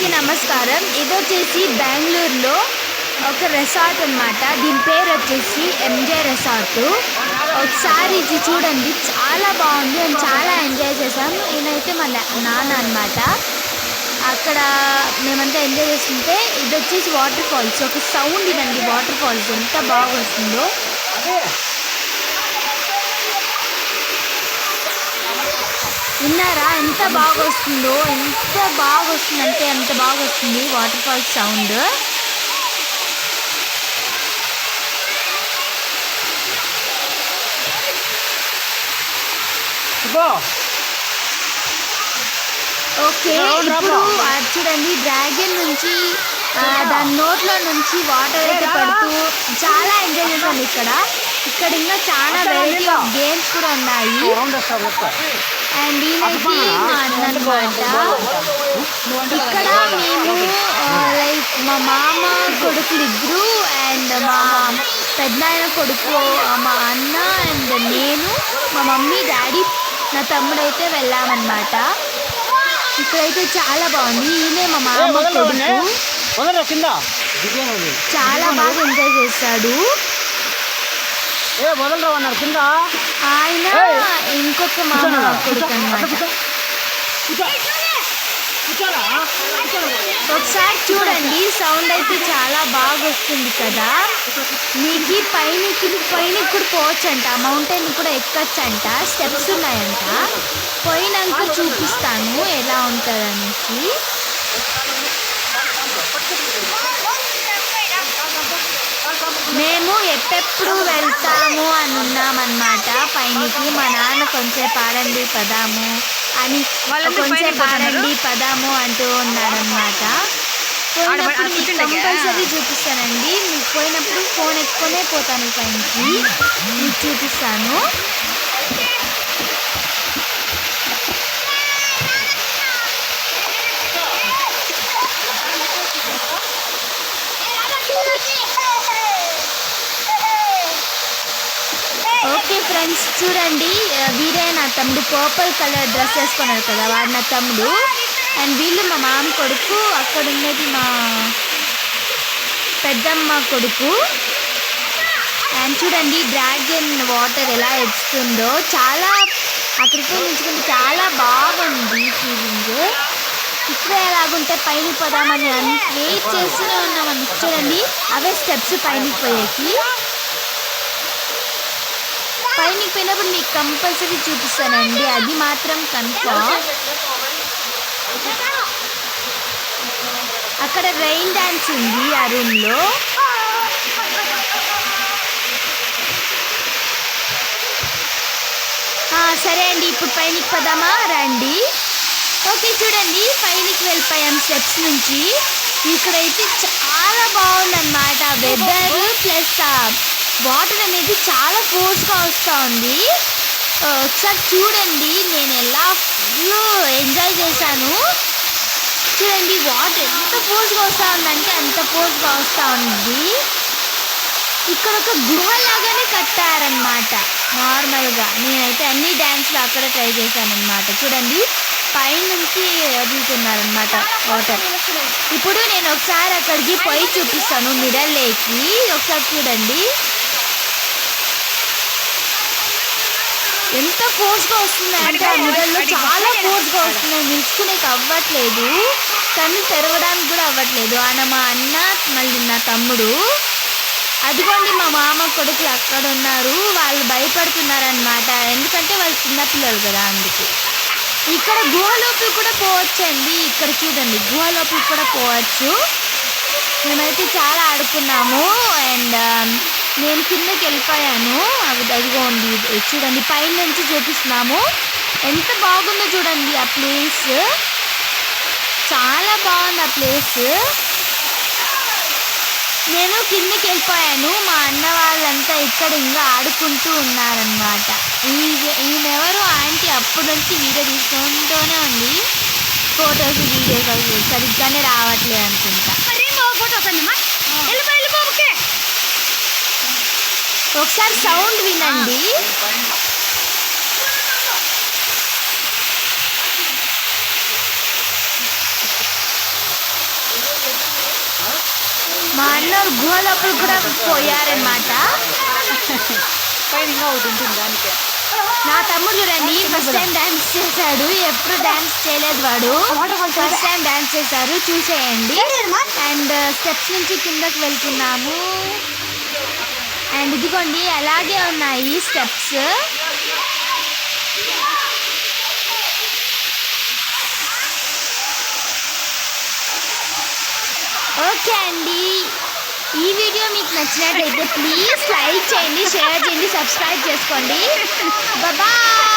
అందరికీ నమస్కారం. ఇది వచ్చేసి బెంగళూరులో ఒక రెసార్ట్ అనమాట దీని పేరు వచ్చేసి ఎంజే రెసార్ట్ ఒకసారి ఇది చూడండి. చాలా బాగుంది. మేము చాలా ఎంజాయ్ చేసాం. నేనైతే మా నాన్న అన్నమాట. అక్కడ మేమంతా ఎంజాయ్ చేస్తుంటే ఇది వచ్చేసి వాటర్ ఫాల్స్ ఒక సౌండ్ ఇదండి వాటర్ ఫాల్స్ ఎంత బాగా వస్తుందో. విన్నారా? ఎంత బాగా వస్తుందో ఎంత బాగా వస్తుందంటే ఎంత బాగా వస్తుంది వాటర్ ఫాల్స్ సౌండ్ ఓకే ఇప్పుడు చూడండి డ్రాగన్ నుంచి దాని నోట్లో నుంచి వాటర్ అయితే పడుతూ చాలా ఎంజాయ్ చేశాం ఇక్కడ. ఇక్కడ ఇంకా చాలా వెరైటీ ఆఫ్ గేమ్స్ కూడా ఉన్నాయి. అండ్ ఈయనైతే మా అన్న అనమాట ఇక్కడ మేము లైక్ మా మామ కొడుకులు ఇద్దరు అండ్ మా పెద్దనాయన కొడుకు మా అన్న అండ్ నేను మా మమ్మీ డాడీ నా తమ్ముడు అయితే వెళ్ళామన్నమాట. ఇక్కడైతే చాలా బాగుంది. ఈయనే మా మామ కొడుకు. చాలా బాగా ఎంజాయ్ కింద. ఆయన ఇంకొక మామ ఒకసారి చూడండి సౌండ్ అయితే చాలా బాగా వస్తుంది కదా. మీకు పైనకి పైనకి కూడా పోవచ్చంట. మౌంటైన్ కూడా ఎక్కచ్చంట. స్టెప్స్ ఉన్నాయంట. పోయినాక చూపిస్తాను ఎలా ఉంటుంది అనేసి మేము ఎప్పుడెప్పుడు వెళ్తాము అని ఉన్నామన్నమాట పైనకి మా నాన్న కొంచెం పాడండి పదాము అని కొంచెం పాడండి పదాము అంటూ ఉన్నాడనమాట పోయినప్పుడు మీకు కంపల్సరీ చూపిస్తానండి మీకు పోయినప్పుడు ఫోన్ ఎత్తుకొనే పోతాను పైనకి మీకు చూపిస్తాను ఓకే ఫ్రెండ్స్ చూడండి వీరే నా తమ్ముడు. పర్పుల్ కలర్ డ్రెస్ వేసుకున్నాడు కదా వాడు నా తమ్ముడు. అండ్ వీళ్ళు మా మామ కొడుకు అక్కడ ఉన్నది మా పెద్దమ్మ కొడుకు. అండ్ చూడండి డ్రాగన్ వాటర్ ఎలా ఎడుస్తుందో చాలా అక్కడికి నించుకుంటే చాలా బాగుంది ఫీలింగ్ ఇప్పుడే ఎలాగుంటే పైన పోదామని అని వెయిట్ చేస్తూనే ఉన్నామని చూడండి అవే స్టెప్స్ పైనకి పోయేకి. పైన పోయినప్పుడు మీకు కంపల్సరీ చూపిస్తానండి. అది మాత్రం కన్ఫామ్. అక్కడ రెయిన్ డ్యాన్స్ ఉంది ఆ రూమ్లో. సరే అండి ఇప్పుడు పైనకి పదామా? రండి. ఓకే చూడండి. పైనకి వెళ్ళిపోయాం స్టెప్స్ నుంచి. ఇక్కడైతే చాలా బాగుందన్నమాట. వెదర్ ప్లస్ వాటర్ అనేది చాలా ఫోర్స్గా వస్తూ ఉంది ఒకసారి చూడండి నేను ఎలా ఫుల్ ఎంజాయ్ చేశాను. చూడండి వాటర్ ఎంత ఫోర్స్గా వస్తూ ఉందంటే అంత ఫోర్స్గా వస్తూ ఉంది ఇక్కడ ఒక గుహలాగానే కట్టారనమాట నార్మల్గా. నేనైతే అన్ని డ్యాన్స్లు అక్కడ ట్రై చేశానమాట చూడండి పైనుంచి వదులుతున్నారనమాట వాటర్. ఇప్పుడు నేను ఒకసారి అక్కడికి పోయి చూపిస్తాను మిడల్ లేకి ఒకసారి చూడండి. ఎంత ఫోర్స్గా వస్తుంది అంటే ఆ మిడల్లో చాలా ఫోర్స్గా వస్తున్నాయి. నిల్చుకునేకి అవ్వట్లేదు. కన్ను తెరవడానికి కూడా అవ్వట్లేదు. ఆయన మా అన్న మళ్ళీ నా తమ్ముడు. అదిగోండి మా మామ కొడుకులు అక్కడ ఉన్నారు. వాళ్ళు భయపడుతున్నారనమాట ఎందుకంటే వాళ్ళు చిన్నపిల్లలు కదా అందుకు. ఇక్కడ గుహలోపి కూడా పోవచ్చండి. ఇక్కడ చూడండి గుహలోపి కూడా పోవచ్చు. మేమైతే చాలా ఆడుకున్నాము. అండ్ నేను కిందకి వెళ్ళిపోయాను. అవి అదిగోండి చూడండి పైన నుంచి చూపిస్తున్నాము. ఎంత బాగుందో చూడండి ఆ ప్లేస్. చాలా బాగుంది ఆ ప్లేస్. నేను కిందకి వెళ్ళిపోయాను. మా అన్న వాళ్ళంతా ఇక్కడ ఇంకా ఆడుకుంటూ ఉన్నారనమాట ఈ ఈమెవరు? ఆంటీ అప్పటి నుంచి వీడియో తీసుకుంటూనే ఉంది. ఫొటోస్ వీడియోస్ సరిగ్గానే రావట్లేదు అనుకుంటా. ఒకసారి సౌండ్ వినండి. మా అన్నోళ్ళు గుహ లోపల కూడా పోయారనమాట పైన ఇంకా ఒకటి ఉంటుంది దానికే. నా తమ్ముడు చూడండి ఫస్ట్ టైం డాన్స్ చేశాడు ఎప్పుడు డాన్స్ చేయలేదు వాడు. ఫస్ట్ టైం డాన్స్ చేశారు చూసేయండి. అండ్ స్టెప్స్ నుంచి కిందకి వెళ్తున్నాము. అండ్ ఇదిగోండి అలాగే ఉన్నాయి స్టెప్స్. ఓకే అండి. ఈ వీడియో మీకు నచ్చినట్టయితే ప్లీజ్ లైక్ చేయండి షేర్ చేయండి సబ్స్క్రైబ్ చేసుకోండి. బాయ్